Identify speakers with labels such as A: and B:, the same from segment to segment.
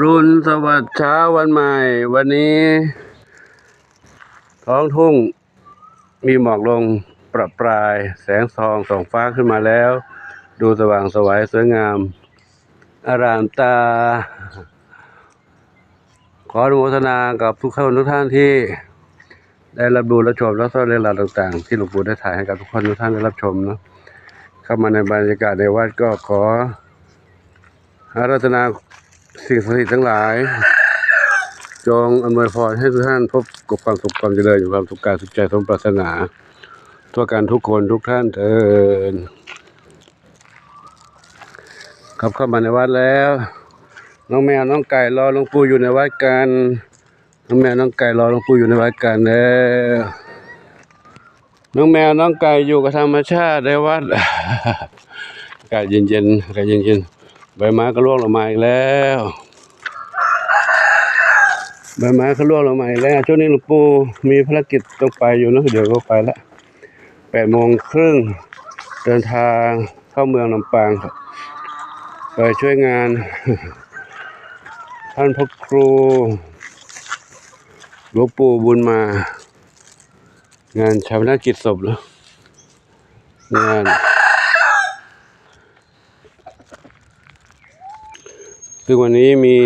A: รุณสวัสดิ์เช้าวันใหม่ วันนี้ ท้องทุ่งมีหมอกลงประปราย แสงทองส่องฟ้าขึ้นมาแล้ว ดูสว่างสวยสวยงาม อารามตา ขออนุโมทนากับทุกท่านทุกท่านที่ ได้รับดูรับชมและสร้อยเรื่องราวต่างๆ ที่หลวงปู่ได้ถ่ายให้กับทุกคนทุกท่านได้รับชมเนาะเข้ามาในบรรยากาศในวัดก็ขออาราธนา สิ่งศักดิ์สิทธิ์ทั้งหลาย จงอำนวยพรให้ทุกท่านพบกับความสุขความเจริญอยู่ความสุขกายสุขใจสมปรารถนาทั่วกันทุกคนทุกท่านเถิดครับเข้ามาในวัดแล้ว น้องแมวน้องไก่รอหลวงปู่อยู่ในวัดกันน้องแมวน้องไก่รอหลวงปู่อยู่ในวัดกันแล้วน้องแมวน้องไก่อยู่กับธรรมชาติในวัดอากาศเย็นๆอากาศเย็นๆ ใบไม้ก็ร่วงลงมาอีกแล้วใบไม้ก็ร่วงลงมาอีกแล้ว ช่วงนี้หลวงปู่มีภารกิจต้องไปอยู่นะเดี๋ยวก็ไปละแปดโมงครึ่งเดินทางเข้าเมืองลำปางครับไปช่วยงาน ท่านพระครูหลวงปู่บุญมา งานชาวนากิจศพเหรองาน ซึ่งวันนี้มี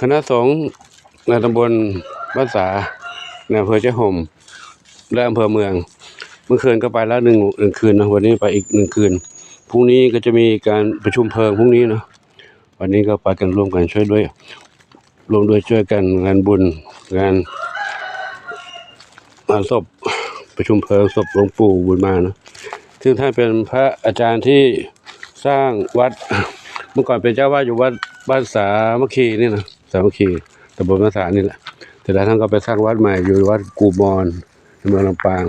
A: คณะสงฆ์ในตำบลบ้านสาในอำเภอเจ้าห่มและอำเภอเมือง เมื่อคืนก็ไปแล้วหนึ่งหนึ่งคืนนะวันนี้ไปอีกหนึ่งคืนพรุ่งนี้ก็จะมีการประชุมเพลิงพรุ่งนี้เนาะวันนี้ก็ไปกันร่วมกันช่วยด้วยร่วมด้วยช่วยกันงานบุญงานงานศพประชุมเพลิงศพหลวงปู่บุญมาเนาะ ซึ่งท่านเป็นพระอาจารย์ที่สร้างวัด เมื่อก่อนเป็นเจ้าวาดอยู่วัดบ้านสามัคคีนี่นะสามัคคีตำบลบ้าสานี่แหละแต่แล้วท่านก็ไปสร้างวัดใหม่อยู่วัดกูมอนในเมืองลำปาง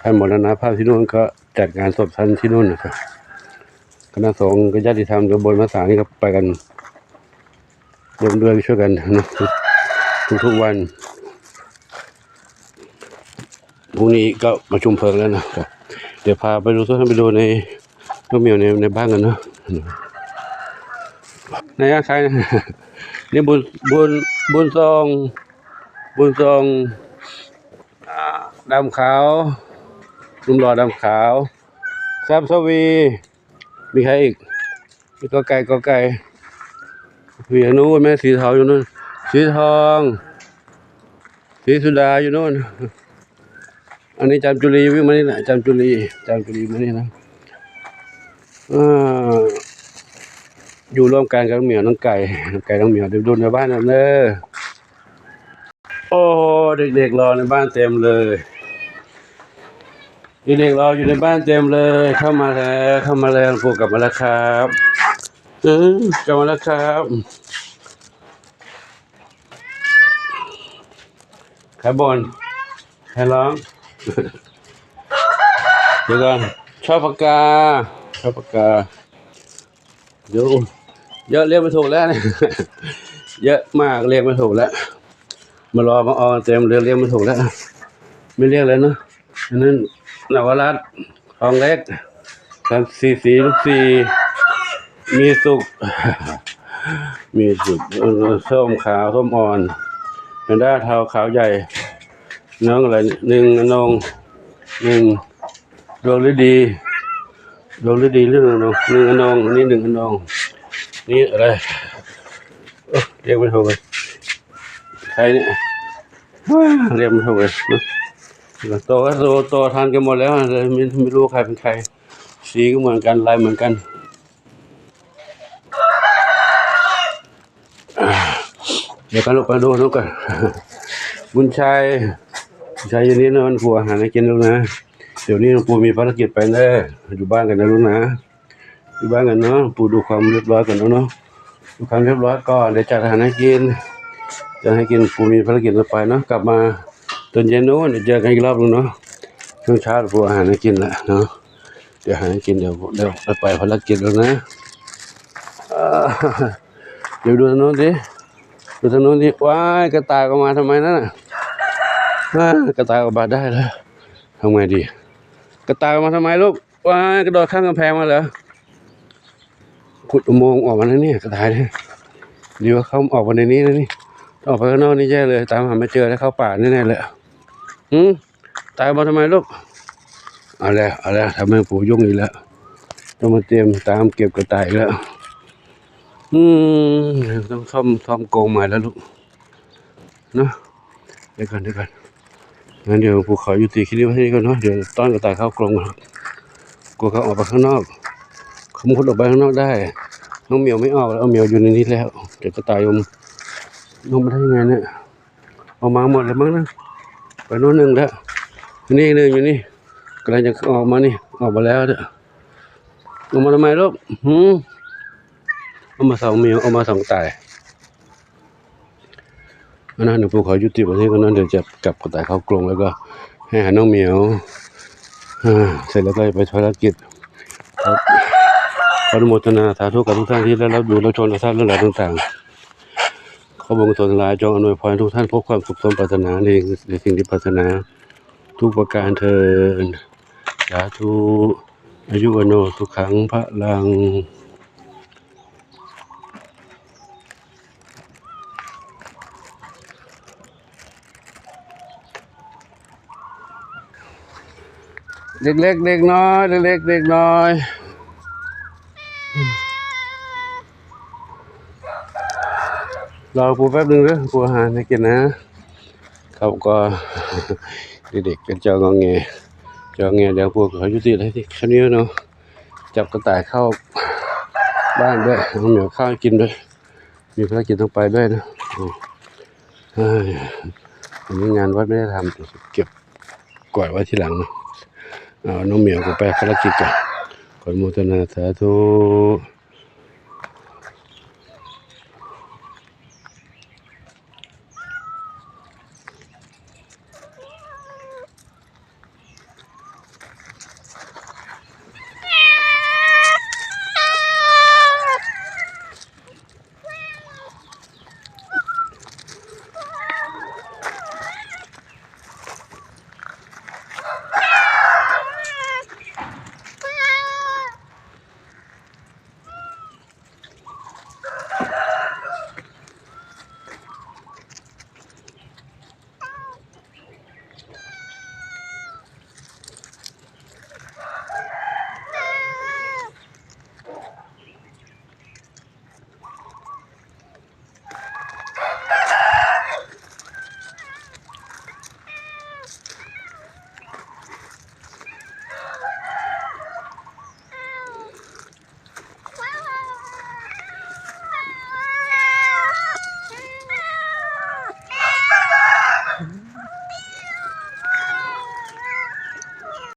A: ท่านมรณภาพที่นู่นก็จัดงานศพท่านที่นู่นนะครับคณะสงฆ์กับญาติธรรมตำบลบ้าสานี่ก็ไปกันรวมด้วยช่วยกันนะทุกทุกๆวันพรุ่งนี้ก็ประชุมเพลิงแล้วนะครับ เดี๋ยวพาไปดูทุกท่านไปดูในน้องเหมียวในในบ้านกันเนาะในอาคารนะนี่บุญบุญบุญทรงบุญทรงดำขาวลุมหล่อดำขาวแซมสวี มีใครอีกมีก็ไก่ก็ไก่มีอนุแม่สีเทาอยู่นู่นสีทอง สีสุดาอยู่นู่น อันนี้จามจุลีวิ่งมานี่แหละจามจุลีจามจุลีมานี่นะออยู่ร่วมกันกับน้องเหมียวน้องไก่น้องไก่น้องเหมียวเดี๋ยวดูในบ้านนั่นเลยโอ้เด็กๆรอในบ้านเต็มเลยเด็กๆรออยู่ในบ้านเต็มเลย เข้ามาแล้วเข้ามาแล้วพวกกลับมาแล้วครับเออกลับมาแล้วครับใครบนใครร้อง เดี๋ยวก่อนชอบปากกาชอบปากกาเดี๋ยวเยอะเรียกไม่ถูกแล้วเนี่ยเยอะมากเรียกไม่ถูกแล้ว มารอมาออนเต็มเรียกเรียกไม่ถูกแล้ว ไม่เรียกเลยเนาะอันนั้นนวรัตทองเล็กทำสีสีลูกสีมีสุก มีสุกส้มขาวส้มอ่อนเป็นด้าเทาขาวใหญ่ น้องอะไรหนึ่งอนงหนึ่งดวงฤดีดวงฤดีเรื่องอนงหนึ่งอนงนี่หนึ่งอนงนี่อะไรเรียกไม่ถูกเลยใครเนี่ยเรียกไม่ถูกเลยนะโตก็โตโตทานกันหมดแล้วเลยไม่ไม่รู้ใครเป็นใคร สีก็เหมือนกันลายเหมือนกันเดี๋ยวกันลูกไปดูลูกกันบุญชัย ช้ย่างนี้นะมันปูอาหารให้กินลูกนะ เดี๋ยวนี้หลวงปู่มีภารกิจไปเด้ออยู่บ้านกันนะลูกนะ อยู่บ้านกันเนาะ ปู่ดูความเรียบร้อยกันเนาะเนาะ ดูความเรียบร้อยก่อนเดี๋ยวจัดอาหารให้กินจะให้กินปู่มีภารกิจต่อไปเนาะ กลับมาตอนเย็นโน้นเดี๋ยวเจอกันอีกรอบนึงเนาะ ช่วงเช้าปู่อาหารให้กินแหละเนาะ เดี๋ยวอาหารให้กินเดี๋ยวเดี๋ยวไปภารกิจแล้วนะเดี๋ยวดูทางโน้นดิ ดูทางโน้นดิว้ายกระต่ายก็มาทำไมนั่นน่ะ กระต่ายออกมาได้แล้วทำไงดี กระต่ายออกมาทำไมลูกว้ากระโดดข้ามกำแพงมาเหรอขุดอุโมงค์ออกมาแล้วเนี่ยกระต่ายเนี่ยดีว่าเขาออกมาในนี้นะนี่ออกไปข้างนอกนี่แย่เลย ตามหาไม่เจอแล้วเข้าป่าแน่ๆเลยหืมตายมาทำไมลูกเอาแล้วเอาแล้วทำให้ปู่ยุ่งอีกแล้วต้องมาเตรียมตามเก็บกระต่ายแล้ว อืมต้องซ่อมซ่อมโกงใหม่แล้วลูกเนาะเดี๋ยวก่อนเดี๋ยวก่อน งั้นเดี๋ยวปู่ขอยุติคลิปไว้ที่นี่ก่อนเนาะเดี๋ยวต้อนกระต่ายเข้ากรงกลัวเขาออกไปข้างนอกเขามุดออกไปข้างนอกได้น้องเหมียวไม่ออกแล้วเอาเหมียวอยู่ในนี้แล้วเดี๋ยวกระต่ายยมลงมาได้ยังไงเนี่ยเออกมาหมดเลยมั้งนะไปโน่นหนึ่งแล้วนี่หนึ่งอยู่นี่กำลังจะออกมานี่ออกมาแล้วเนี่ยออกมาทำไมลูกหืมเอามาสองเหมียวเอามาสองตาย อันนั้นเดี๋ยวปู่ขอยุติวันนี้ก็นั้นเดี๋ยวจะกลับกระต่ายเข้ากรงแล้วก็ให้หาน้องเหมียวเสร็จแล้วก็ไปภารกิจครับขออนุโมทนาสาธุกับทุกท่านที่ได้รับอยู่รับชมรับทราบเรื่องราวต่างๆขอบุญกุศลทั้งหลายจงอนวยพรทุกท่านพบความสุขสมปรารถนาในในสิ่งที่ปรารถนา ทุกประการเทินสาธุอายุวโนสุขังพระลัง เล็กเล็กเด็กน้อยเล็กเล็กเด็กน้อยรอปูแป๊บหนึงเด้อปูอาหารให้กินนะเขาก็เด็กๆกันเจ้างงแงเจ้างอแงเดี๋ยวปูขอยุติอะไรที่แค่นี้เนาะจับกระต่ายเข้าบ้านด้วยเอาเหมียวข้าวกินด้วย มีภารกิจต้องไปด้วยนะอืมเฮ้ยวันนี้งานวัดไม่ได้ทำเดี๋ยวเก็บก่อยไว้ทีหลังนะ เอาน้อง